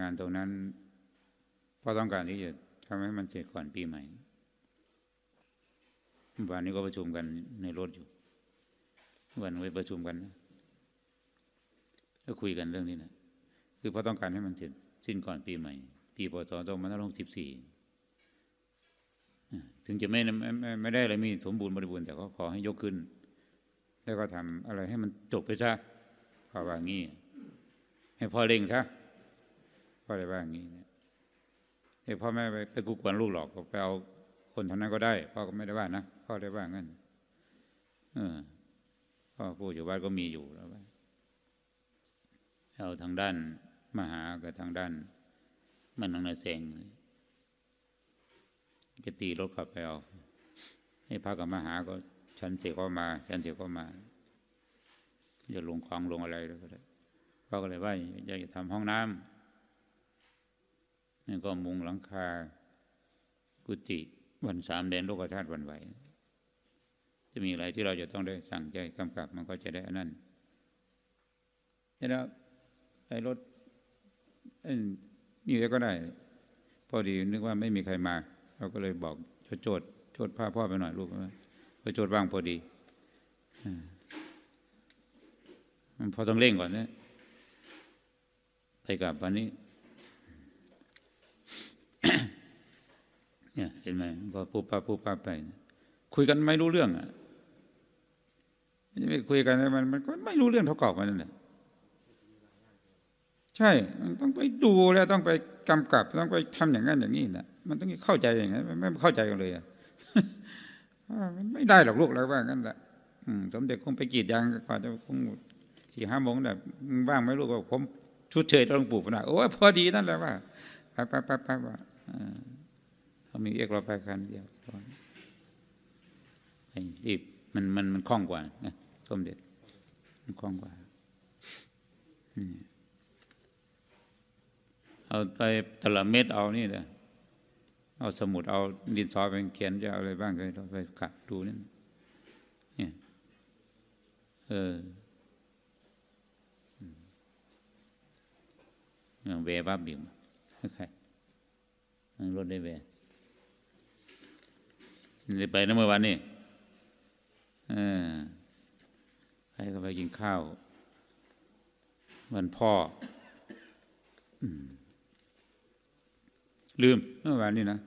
งานตรงนั้น เพราะต้องการที่จะทำให้มันเสร็จก่อนปีใหม่วันนี้ก็ประชุมกันในรถอยู่ วันไว้ประชุมกันนะก็คุยกันเรื่องนี้นะคือเพราะต้องการให้มันเสร็จสิ้นก่อนปีใหม่ ปีพศสองพันห้าร้อยสิบสี่ถึงจะไม่ไม่ไม่ไม่ได้อะไรมีสมบูรณ์บริบูรณ์แต่ก็ขอให้ยกขึ้น แล้วก็ทำอะไรให้มันจบไปซะพอว่างี้ ให้พ่อเร่งซะ พ่อเลยว่าอย่างนี้เนี่ยให้พ่อแม่ไปไปกุกวนลูกหรอกก็ไปเอาคนเท่านั้นก็ได้ พ่อก็ไม่ได้ว่านะพ่อได้ว่างั้นเออพ่อผู้อยู่บ้านก็มีอยู่แล้วว่าเอาทางด้านมหากับทางด้าน มันทางนาเซงก็ตีรถกลับไปเอาให้พระกับมหาก็ฉันเสกก็มาฉันเสกก็มาจะลงคลองลงอะไรก็ได้พ่อก็เลยว่าอยากจะทำห้องน้ำ นี่ก็มุงหลังคา กุฏิวันสามแดนโลกธาตุวันไหว จะมีอะไรที่เราจะต้องได้สั่งใจกำกับมันก็จะได้อันนั้นแล้วไอ้รถไอ้นี่ก็ได้ พอดีนึกว่าไม่มีใครมา เราก็เลยบอกโจทย์โจทย์พาพ่อไปหน่อยลูกไปโจทย์ว่างพอดีมันพอต้องเร่งก่อนนะไปกลับวันนี้ เนี่ยเห็นไหมก็ปุ๊บปั๊บปุ๊บปั๊บไป คุยกันไม่รู้เรื่องอะไม่คุยกันมันมันก็ไม่รู้เรื่องเท่าเก่ามันนั่นแหละใช่มันต้องไปดูแล้วต้องไปกำกับต้องไปทำอย่างนั้นอย่างนี้นะมันต้องเข้าใจอย่างนั้นไม่เข้าใจกันเลยอะมันไม่ได้หรอกลูกแล้วว่างั้นแหละสมเด็จคงไปกีดยางก่อนจะคงสี่ห้าโมงแบบว่างไหมลูกก็ผมชุดเชยต้องปลูกนะโอ้ยพอดีนั่นแหละว่าไปไปไปไปว่า มีเอกเราไปคันเดียวไอ้ที่มันมันมันคล่องกว่านะสมเด็จมันคล่องกว่าเอาไปตละเม็ดเอานี่เลยเอาสมุดเอาดินสอไปเขียนจะเอาอะไรบ้างก็ไปขัดดูนี่เนี่ยเออเวบ้าบิ่มใครรถได้เว ได้ไปนะเมื่อวานนี้เออใครก็ไปกินข้าว วันพ่อลืมเมื่อวานนี้นะ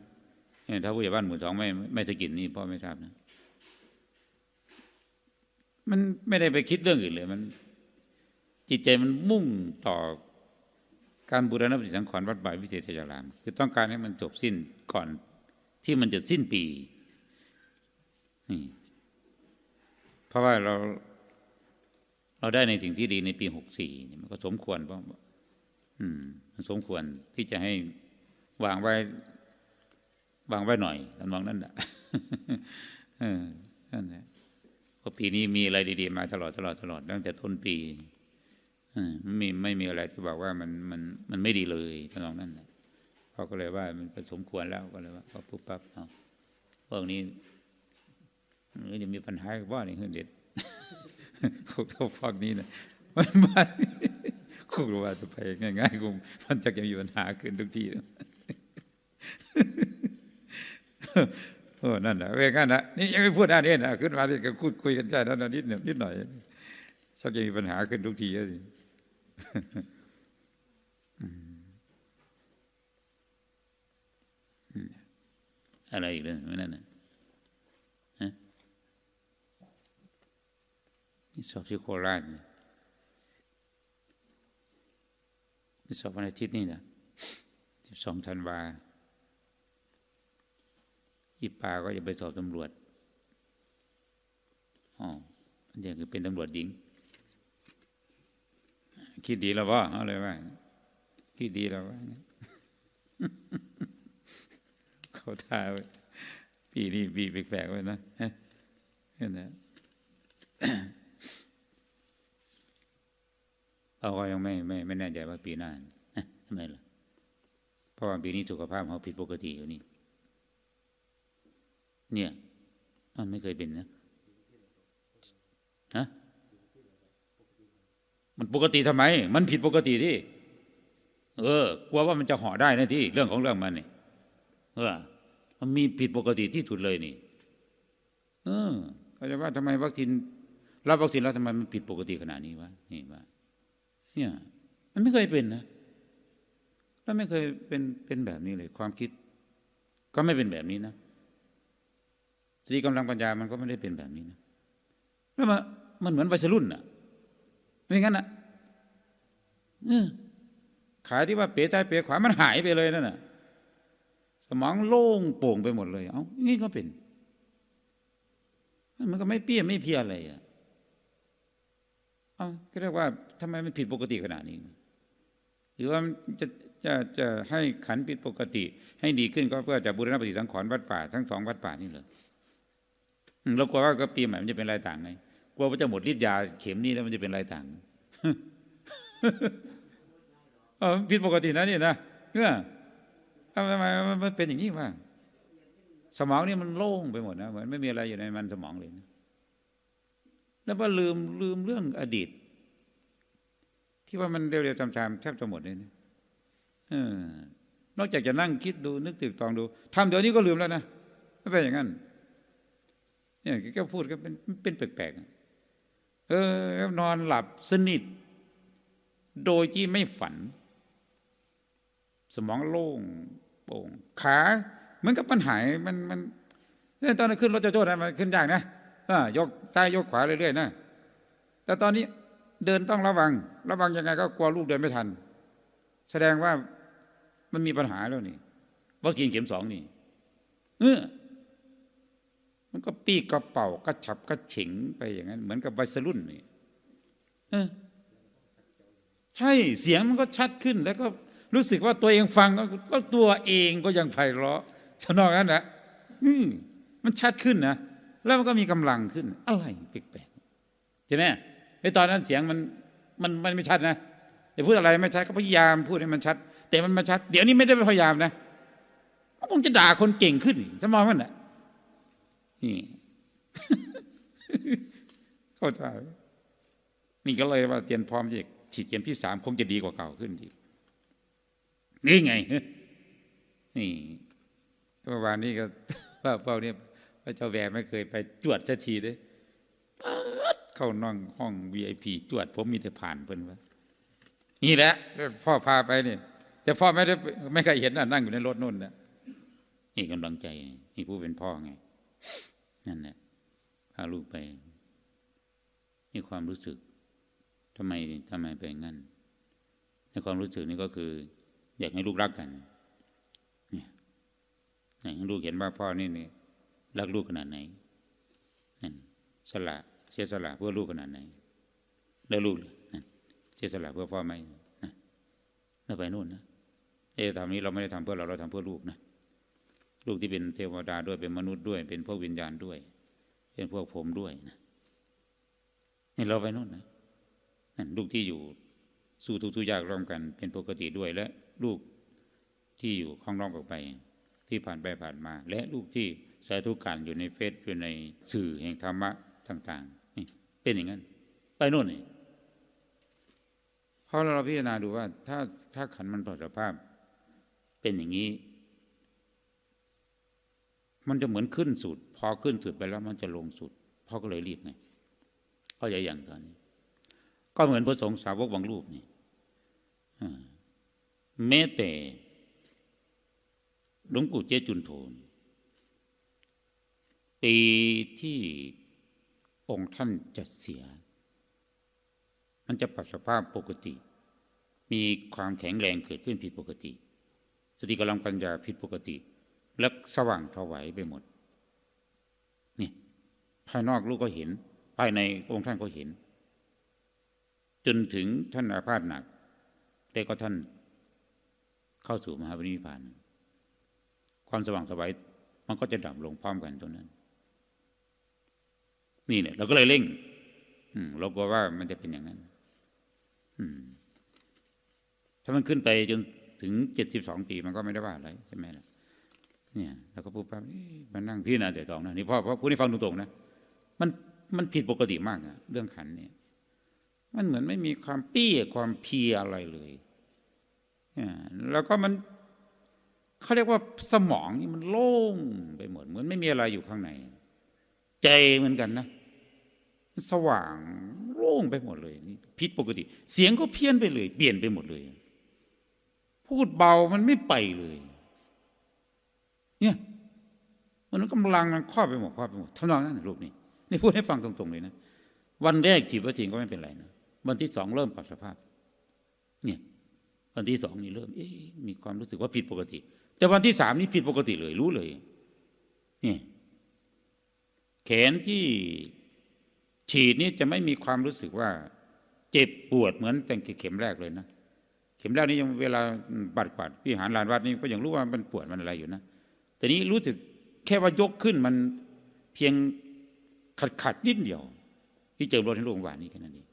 ถ้าผู้ใหญ่บ้านหมู่สองไม่ไม่สกินนี่พ่อไม่ทราบนะ มันไม่ได้ไปคิดเรื่องอื่นเลย มัน จิตใจมันมุ่งต่อการบูรณะปฏิสังขรณ์วัดบ่ายวิเศษชัยราม คือต้องการให้มันจบสิ้นก่อนที่มันจะสิ้นปี นี่เพราะว่าเราเราได้ในสิ่งที่ดีในปีหกสี่มันก็สมควรเพราะอืม มันสมควรที่จะให้วางไว้ วางไว้หน่อยทำนองนั้นแหละเออนั่นแหละเพราะปีนี้มีอะไรดี ๆ มาตลอดตลอดตลอดตั้งแต่ต้นปีไม่มีไม่มีอะไรที่บอกว่ามันมันมันไม่ดีเลยทำนองนั้นแหละเขาก็เลยว่ามันสมควรแล้วก็เลยว่าก็ปุ๊บปั๊บเอาพวกนี้มั นจะมีปัญหาว่านี่คือเด็ดพวกเขาพวกนี้นะมันมาคุกว่าจะไปง่ายๆคงมันจะมีปัญหาขึ้นทุกทีโอ้นั่นแหละเวกันนะนี่ยังไม่พูดอันนี้นะขึ้นมาที่ก็พูดคุยกันแค่นั้นนิดหนึ่งนิดหน่อยชักจะมีปัญหาขึ้นทุกทีเลยอะไรอีกเลยไม่นั่นนะ นี่สอบที่โคราชนี่สอบวันอาทิตย์นี่นะสิบสองธันวาอีปาก็จะไปสอบตำรวจอ๋ออันนี้คือเป็นตำรวจหญิง คิดดีแล้วว่าอาเลยว่าคิดดีแล้วว่าเขาทาไว้ปีนี้ปีแปลกๆไว้นะเห็นไหม เอาก็ยังไม่ไม่ไม่แน่ใจว่าปีหน้าทำไมล่ะเพราะว่าปีนี้สุขภาพเขาผิดปกติอยู่นี่ เนี่ยมันไม่เคยเป็นนะฮะมันปกติทำไม มันผิดปกติที่เออกลัวว่ามันจะห่อได้นะที่เรื่องของเรื่องมันนี่เออมันมีผิดปกติที่สุดเลยนี่ เออเขาจะว่าทำไมวัคซีนรับวัคซีนแล้วทำไมมันผิดปกติขนาดนี้วะนี่ว่า เนี่ย มันไม่เคยเป็นนะแล้วไม่เคยเป็นเป็นแบบนี้เลย ความคิด ก็ไม่เป็นแบบนี้นะสติกำลังปัญญามันก็ไม่ได้เป็นแบบนี้นะแล้วมันมันเหมือนวัยรุ่นน่ะไม่งั้นน่ะเออขาที่ว่าเป๋ซ้ายเป๋ขวามันหายไปเลยนั่นน่ะ สมองโล่งโปร่งไปหมดเลย เอ้านี่ก็เป็น มันก็ไม่เปี้ยไม่เพียอะไรอะ เอาก็เรียกว่าทำไมมันผิดปกติขนาดนี้ หรือว่าจะจะจะให้ขันผิดปกติ ให้ดีขึ้นก็เพื่อจะบูรณะปฏิสังขรณ์วัดป่าทั้งสองวัดป่านี่เหรอเรากลัวว่าก็ปีใหม่มันจะเป็นอะไรต่างไงกลัวว่าจะหมดฤทธิ์ยาเข็มนี้แล้วมันจะเป็นอะไรต่างเออผิดปกตินะนี่นะเนี่ยทำไมมันเป็นอย่างนี้วะสมองนี่มันโล่งไปหมดนะเหมือนไม่มีอะไรอยู่ในมันสมองเลยนะ แล้วว่าลืมลืมเรื่องอดีต ที่ว่ามันเร็วๆจำๆแทบจะหมดเลยนะนอกจากจะนั่งคิดดูนึกตึกตองดูทำเดี๋ยวนี้ก็ลืมแล้วนะไม่เป็นอย่างนั้นเนี่ยแกพูดก็เป็นเป็นแปลกๆเออนอนหลับสนิท โดยที่ไม่ฝัน สมองโล่งโป่งขาเหมือนกับปัญหามันมันเนี่ยตอนนั้นขึ้นรถโจโจ้นะมันขึ้นยากนะอ่า ยกซ้ายยกขวาเรื่อยๆนะแต่ตอนนี้เดินต้องระวัง ระวังยังไงก็กลัวลูกเดินไม่ทัน แสดงว่ามันมีปัญหาแล้วนี่วัคซีนเข็มสองนี่เออมันก็ปีกกระเป๋ากระฉับกระเฉงไปอย่างนั้น เหมือนกับวัยรุ่นนี่เออใช่เสียงมันก็ชัดขึ้น แล้วก็รู้สึกว่าตัวเองฟังก็ก็ตัวเองก็ยังไพเราะชนองนั้นนะอืมมันชัดขึ้นนะ แล้วมันก็มีกำลังขึ้น อะไรแปลกๆใช่ไหมไอ้ตอนนั้นเสียงมันมันมันไม่ชัดนะแต่พูดอะไรไม่ชัดก็พยายามพูดให้มันชัด แต่มันมาชัด เดี๋ยวนี้ไม่ได้พยายามนะมันคงจะด่าคนเก่งขึ้นสมองมันน่ะนี่เข้าใจนี่ก็เลยว่าเตรียมพร้อมที่จะฉีดเข็มที่สามคงจะดีกว่าเก่าขึ้นดีนี่ไงนี่เมื่อวานนี้ก็ว่าเป้าเนี่ย ระเจ้าแวไม่เคยไปจวดสักทีเลยเข้านั่งห้อง VIP จวด ผมมีแต่ผ่านเพิ่นว่านี่แหละพ่อพาไปเนี่ยแต่พ่อไม่ได้ไม่เคยเห็นนะนั่งอยู่ในรถนู่นนะนี่กำลังใจนี่ผู้เป็นพ่อไงนั่นแหละพาลูกไปนี่ความรู้สึกทำไมทำไมเป็นงั้น ในความรู้สึกนี่ก็คือ อยากให้ลูกรักกันเนี่ยอยากให้ลูกเห็นว่าพ่อนี่นี่ รักลูกขนาดไหนนั่นสละเสียสละเพื่อลูกขนาดไหน แล้วลูกนั่นเสียสละเพื่อพ่อไหมนะแล้วไปนู่นนะเออทำนี้เราไม่ได้ทำเพื่อเราเราทำเพื่อลูกนะลูกที่เป็นเทวดาด้วยเป็นมนุษย์ด้วย เป็นพวกวิญญาณด้วย เป็นพวกผมด้วยนะนี่เราไปนู่นนะนั่นลูกที่อยู่สู้ทุกทุกยากร่วมกัน เป็นปกติด้วยและลูกที่อยู่ข้างนอกออกไป ที่ผ่านไปผ่านมา และลูกที่ สาธุการอยู่ในเฟซอยู่ในสื่อแห่งธรรมะต่างๆนี่เป็นอย่างนั้น ไปโน่นนี่พราะเราพิจารณาดูว่า ถ้าถ้าขันมันปรสภาพ เป็นอย่างนี้ มันจะเหมือนขึ้นสุด พอขึ้นสุดไปแล้วมันจะลงสุดพ่อก็เลยรีบไงก็อย่าอย่างตอนนี้ ก็เหมือนพระสงฆ์สาวกบางรูปนี่แม้แต่หลวงปู่เจ้จุนโทน ปีที่องค์ท่านจะเสีย มันจะปรับสภาพปกติ มีความแข็งแรงเกิดขึ้นผิดปกติ สติกำลังปัญญาผิดปกติ และสว่างถวายไปหมด นี่ ภายนอกลูกก็เห็น ภายในองค์ท่านก็เห็น จนถึงท่านอาพาธหนัก ได้ก็ท่านเข้าสู่มหาวินิพพาน ความสว่างสวัยมันก็จะดับลงพร้อมกันตรงนั้น นี่เนี่ยเราก็เลยเร่งเรากลัวว่ามันจะเป็นอย่างนั้นถ้ามันขึ้นไปจนถึงเจ็ดสิบสองปีมันก็ไม่ได้ว่าอะไรใช่ไหมล่ะเนี่ยเราก็พูดปั๊บมันนั่งพี่นาเดี๋ยวตองนะนี่พ่อพ่อพูดให้ฟังตรงๆนะมันมันผิดปกติมากอะเรื่องขันเนี่ย มันเหมือนไม่มีความปี้ความเพียอะไรเลยเอ่าแล้วก็มันเขาเรียกว่าสมองนี่มันโล่งไปหมดเหมือนไม่มีอะไรอยู่ข้างใน ใจเหมือนกันนะ สว่างโล่งไปหมดเลยนี่ผิดปกติ เสียงก็เพี้ยนไปเลย เปลี่ยนไปหมดเลย พูดเบามันไม่ไปเลย เนี่ยมันกำลังมันครอบไปหมดครอบไปหมดทำนองนั้นรูปนี้นี่พูดให้ฟังตรงๆเลยนะวันแรกฉีดวัคซีนก็ไม่เป็นไรนะวันที่สองเริ่มปรับสภาพ เนี่ยวันที่สองนี่เริ่ม เอ๊ะมีความรู้สึกว่าผิดปกติ แต่วันที่สามนี่ผิดปกติเลยรู้เลย เนี่ยแขนที่ ฉีดนี่จะไม่มีความรู้สึกว่า เจ็บปวดเหมือนแต่เข็มแรกเลยนะ เข็มแรกนี่ยังเวลาบัดกวาดพี่หารลานวัดนี่ก็ยังรู้ว่ามันปวดมันอะไรอยู่นะ แต่นี้รู้สึกแค่ว่ายกขึ้นมันเพียงขัดขัดนิดเดียว ที่เจอรถที่โรงพยาบาลนี่แค่นั้นเอง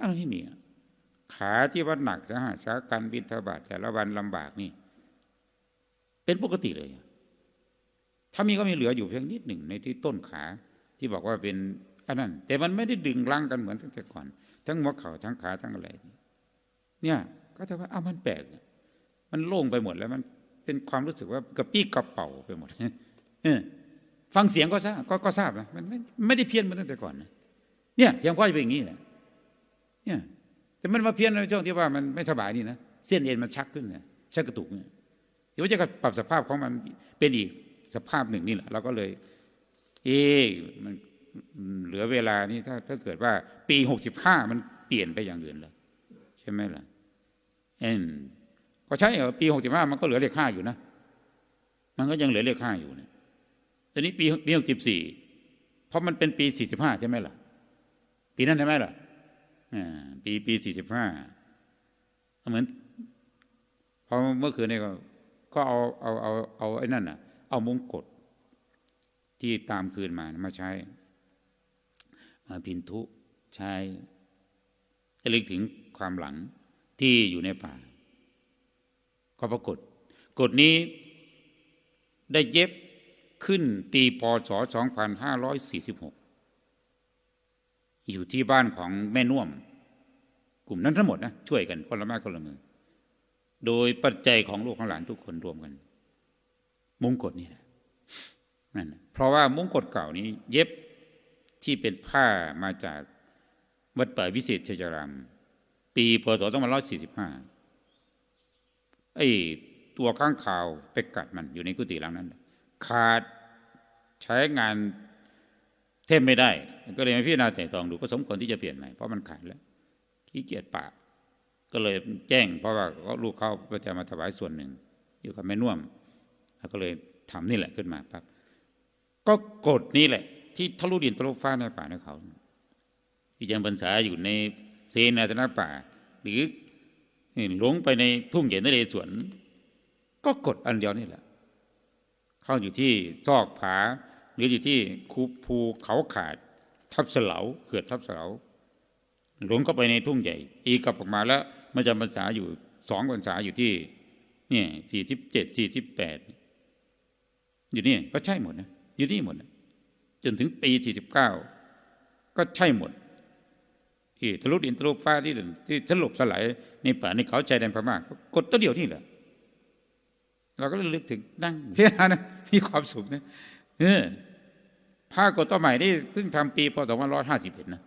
อ้าวที่มีขาที่ว่าหนักนะฮะสาการบินทบาทแต่ละวันลำบากนี่ เป็นปกติเลย ถ้ามีก็มีเหลืออยู่เพียงนิดหนึ่งในที่ต้นขาที่บอกว่าเป็น อันนั้น แต่มันไม่ได้ดึงรั้งกันเหมือนตั้งแต่ก่อน ทั้งหัวเข่าทั้งขาทั้งอะไร เนี่ย ก็จะว่าอ้าวมันแปลกมันโล่งไปหมดแล้วมันเป็นความรู้สึกว่ากระปี้กระเป๋าไปหมดฟังเสียงก็ทราบก็ก็ทราบนะมันไม่ไม่ได้เพี้ยนมาตั้งแต่ก่อนนะเนี่ยเสียงพ่อจะเป็นอย่างนี้แหละเนี่ย แต่มันมาเพี้ยนในช่วงที่ว่ามันไม่สบายนี่นะเส้นเอ็นมันชักขึ้นเนี่ยชักกระตุกเนี่ยเดี๋ยวจะปรับสภาพของมันเป็นอีกสภาพหนึ่งนี่แหละเราก็เลย เอ๊มัน เหลือเวลานี่ถ้าถ้าเกิดว่า ปีหกสิบห้ามันเปลี่ยนไปอย่างอื่นเลยใช่ไหมล่ะเอ็นก็ใช่เหรอปีหกสิบห้ามันก็เหลือเลขห้าอยู่นะ มันก็ยังเหลือเลขห้าอยู่เนี่ยตอนนี้ปีปีหกสิบสี่เพราะมันเป็นปีสี่สิบห้าใช่ไหมล่ะ ปีนั้นใช่ไหมล่ะอ่าปีปีสี่สิบห้าเหมือนพอเมื่อคืนนี่ก็ ก็เอาเอาเอาเอาไอ้นั่นน่ะ เอามงกฎที่ตามคืนมามาใช้ พินทุใช้จะลึกถึงความหลังที่อยู่ในป่า ก็ปรากฏกฎนี้ได้เย็บขึ้นปีพศ 2546 อยู่ที่บ้านของแม่น่วม กลุ่มนั้นทั้งหมดนะช่วยกันคนละไม้คนละมือ โดยปัจจัยของลูกของหลานทุกคนรวมกัน มุงกฎนี่แหละนั่นเพราะว่ามุงกฎเก่านี้ เย็บ ที่เป็นผ้ามาจากวัดป่าวิเศษชัยรามปีพศ2545ไอ้ตัวข้างข่าวไปกัดมันอยู่ในกุฏิหลังนั้น ขาดใช้งานเทมไม่ได้ ก็เลยมาพิจารณาแต่ตองดูก็สมควรที่จะเปลี่ยนใหม่เพราะมันขาดแล้วขี้เกียจปะก็เลยแจ้ง เพราะว่าลูกเขาก็จะมาถวายส่วนหนึ่ง อยู่กับแม่น่วมแล้วก็เลยทำนี่แหละขึ้นมาปั๊บก็กฎนี้แหละ ที่ทะลุดินทะลุฟ้าในป่าในเขาที่ยังพรรษาอยู่ในเซนาสนะป่า หรือหลงไปในทุ่งเหย็นนเรศวรก็กดอันเดียวนี่แหละ เข้าอยู่ที่ซอกผา หรืออยู่ที่คูภูเขาขาด ทับเสลาเขื่อนทับเสลาหลงเข้าไปในทุ่งใหญ่ อีกกลับออกมาแล้วมันจะพรรษาอยู่สองพรรษาอยู่ที่เนี่ยสี่สิบเจ็ดสี่สิบแปดอยู่นี่ก็ใช่หมดนะอยู่นี่หมดนะ จนถึงปีสี่สิบเก้าก็ใช่หมด ที่ทะลุดินทะลุฟ้าที่ที่สลบสลายในป่าในเขาชายแดนพม่ากดตัวเดียวนี่แหละเราก็เลยลึกถึงนั่งเพียรนะมีความสุขนะเออผ้ากดตัวใหม่นี่เพิ่งทำปีพศ2551นะ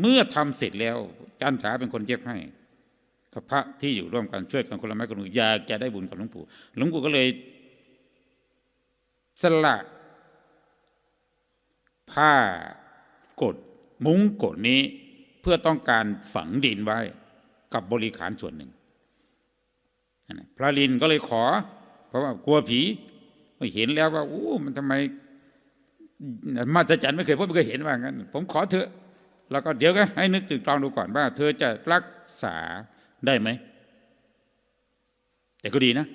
เมื่อทำเสร็จแล้วจันถาเป็นคนเย็บให้กับพระที่อยู่ร่วมกันช่วยกันคนละไม้คนละมืออยากจะได้บุญกับหลวงปู่หลวงปู่ก็เลยสละ ผ้ากดมุ้งกดนี้เพื่อต้องการฝังดินไว้กับบริขารส่วนหนึ่ง พระลินก็เลยขอ เพราะว่ากลัวผีเห็นแล้วว่าอู้มันทำไมมาจันไม่เคยพบไม่เคยเห็นว่างั้น ผมขอเถอะ แล้วก็เดี๋ยวก็ให้นึกตึกตรองดูก่อนว่า เธอจะรักษาได้ไหม แต่ก็ดีนะ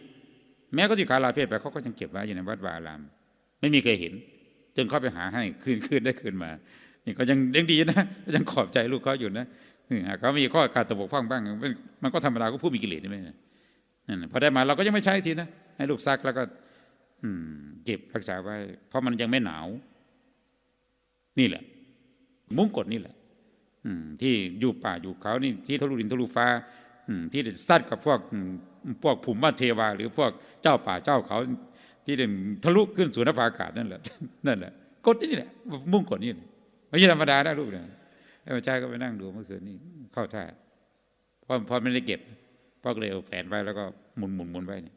แม้ก็สิขาลาเพศไปเขาก็ยังเก็บไว้อยู่ในวัดวาอาราม ไม่มีใครเห็น จนเขาไปหาให้คืนคืนได้คืนมา นี่ก็ยังยังดีนะยังขอบใจลูกเขาอยู่นะเขามีข้อขาดตกบกพร่องบ้าง มันก็ธรรมดาก็ผู้มีกิเลสใช่ไหมนั่นพอได้มาเราก็ยังไม่ใช้ทีนะให้ลูกซักแล้วก็ อืมเก็บรักษาไว้ เพราะมันยังไม่หนาว นี่แหละ มุ้งกดนี่แหละ อืมที่อยู่ป่าอยู่เขานี่ที่ทะลุดินทะลุฟ้า อืมที่ซัดกับพวกพวกภูมิมาเทวา หรือพวกเจ้าป่าเจ้าเขา ที่ได้ทะลุขึ้นสู่นภาอากาศนั่นแหละนั่นแหละกดที่นี่แหละมุ่งกดนี่ไม่ใช่ธรรมดานะลูกเนี่ยไอ้ชายก็ไปนั่งดูเมื่อคืนนี้เข้าท่าพอพอไม่ได้เก็บพ่อก็เลยเอาแฝนไว้แล้วก็หมุนหมุนหมุนไว้เนี่ย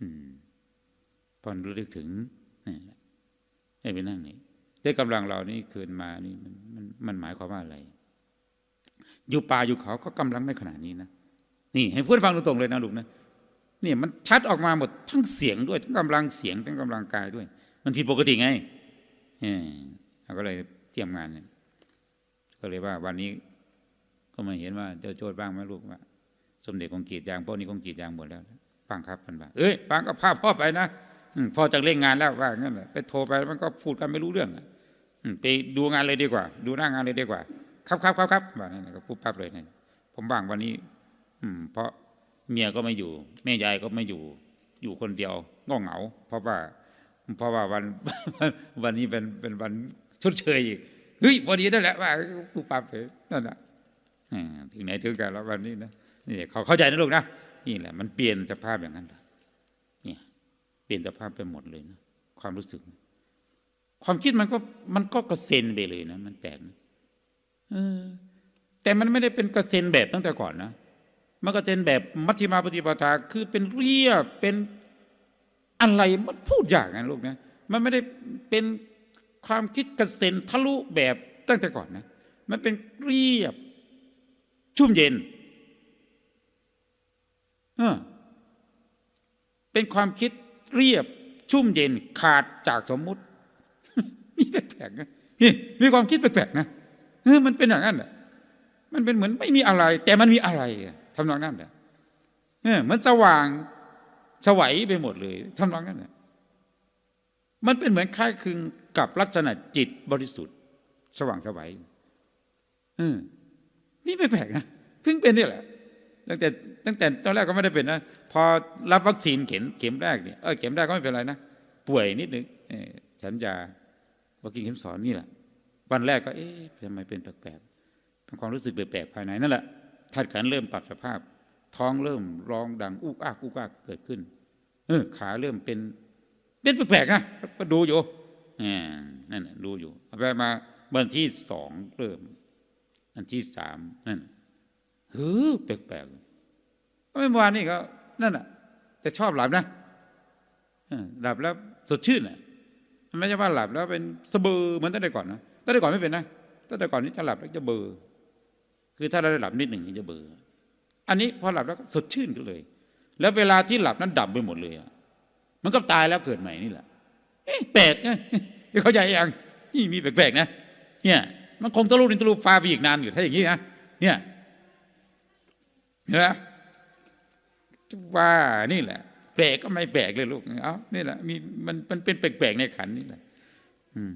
อืมพอรู้ลึกถึงนี่ให้ไปนั่งนี่ได้กำลังเรานี่คืนมานี่มันมันมันหมายความว่าอะไร อยู่ป่าอยู่เขาก็กำลังไม่ขนาดนี้นะนี่ ให้พูดให้ฟังตรงๆเลยนะลูกนะ เนี่ยมันชัดออกมาหมดทั้งเสียงด้วย ทั้งกำลังเสียงทั้งกำลังกายด้วย มันผิดปกติไงเออเราก็เลยเตรียมงานเนี่ยก็เลยว่าวันนี้ก็มาเห็นว่าเจ้าโจทย์บ้างไหมลูกว่า สมเด็จคงกีดยางพวกนี้คงกีดยางหมดแล้วปังครับมันว่าเอ้ยปังก็พาพ่อไปนะอพ่อจะเร่งงานแล้วว่างั้นแหละไปโทรไปมันก็พูดกันไม่รู้เรื่องอืไปดูงานเลยดีกว่า ดูหน้างานเลยดีกว่า ครับครับครับครับว่านั่นน่ะก็ปุ๊บปั๊บเลยเนี่ยผมว่างวันนี้ อืมเพราะ เมียก็ไม่อยู่ แม่ยายก็ไม่อยู่ อยู่คนเดียวก็เหงา เพราะว่า เพราะว่าวันวันนี้เป็นเป็นวันชดเชยอีกเฮ้ยพอดีนั่นแหละว่าปุ๊บปั๊บเลยนั่นแหละถึงไหนถึงกันแล้ววันนี้นะนี่เขาเข้าใจนะลูกนะนี่แหละ มันเปลี่ยนสภาพอย่างนั้นเลยเนี่ยเปลี่ยนสภาพไปหมดเลยนะความรู้สึก ความคิดมันก็มันก็กระเซ็นไปเลยนะมันแปลกนะเออแต่มันไม่ได้เป็นกระเซ็นแบบตั้งแต่ก่อนนะ มันกระเซ็นแบบมัชฌิมาปฏิปทาคือเป็นเรียบเป็นอะไรมันพูดอย่างนั้นลูกนะมันไม่ได้เป็นความคิดกระเซ็นทะลุแบบตั้งแต่ก่อนนะมันเป็นเรียบ ชุ่มเย็นเออเป็นความคิดเรียบ ชุ่มเย็นขาดจากสมมุตินี่แปลกๆนะนี่มีความคิดแปลกๆนะเออมันเป็นอย่างนั้นแหละมันเป็นเหมือนไม่มีอะไร แต่มันมีอะไรอะ ทำนองนั้นแหละเออเหมือนสว่างสวัยไปหมดเลยทำนองนั้นแหละมันเป็นเหมือนคล้ายคลึงกับลักษณะจิตบริสุทธิ์ สว่างสวัยเออนี่ไม่แปลกนะเพิ่งเป็นนี่แหละตั้งแต่ตั้งแต่ตอนแรกก็ไม่ได้เป็นนะพอรับวัคซีนเข็มเข็มแรกเนี่ยเออเข็มแรกก็ไม่เป็นไรนะป่วยนิดนึงเออฉันจะวัคซีนเข็มสองนี่แหละวันแรกก็เอ๊ะทำไมเป็นแปลกๆเป็นความรู้สึกแปลกๆภายในนั่นแหละ ทัดขันเริ่มปรับสภาพ ท้องเริ่มร้องดังอุกอักอุกอักเกิดขึ้น เออ ขาเริ่มเป็น เป็นแปลกๆนะก็ดูอยู่นั่นน่ะดูอยู่เอาไปมาวันที่สองเริ่มอันที่สามนั่นเฮ้อแปลกๆเมื่อวานนี่ก็นั่นน่ะ แต่ชอบหลับนะหลับแล้วสดชื่นอะไม่ใช่ว่าหลับแล้วเป็นสเบือเหมือนตั้งแต่ก่อนนะตั้งแต่ก่อนไม่เป็นนะตั้งแต่ก่อนนี่จะหลับแล้วจะเบลอ คือถ้าเราได้หลับนิดหนึ่งจะเบลออันนี้พอหลับแล้วก็สดชื่นก็เลย แล้วเวลาที่หลับนั้นดับไปหมดเลยอะมันก็ตายแล้วเกิดใหม่นี่แหละเอ๊ะแปลกนะเข้าใจยังนี่มีแปลกๆนะเนี่ยมันคงทะลุนินทะลุฟ้าไปอีกนานอยู่ถ้าอย่างนี้นะเนี่ยเห็นไหมว่านี่แหละ แปลกก็ไม่แปลกเลยลูกเอานี่แหละมีมันมันเป็นแปลกๆในขันนี่แหละ อืม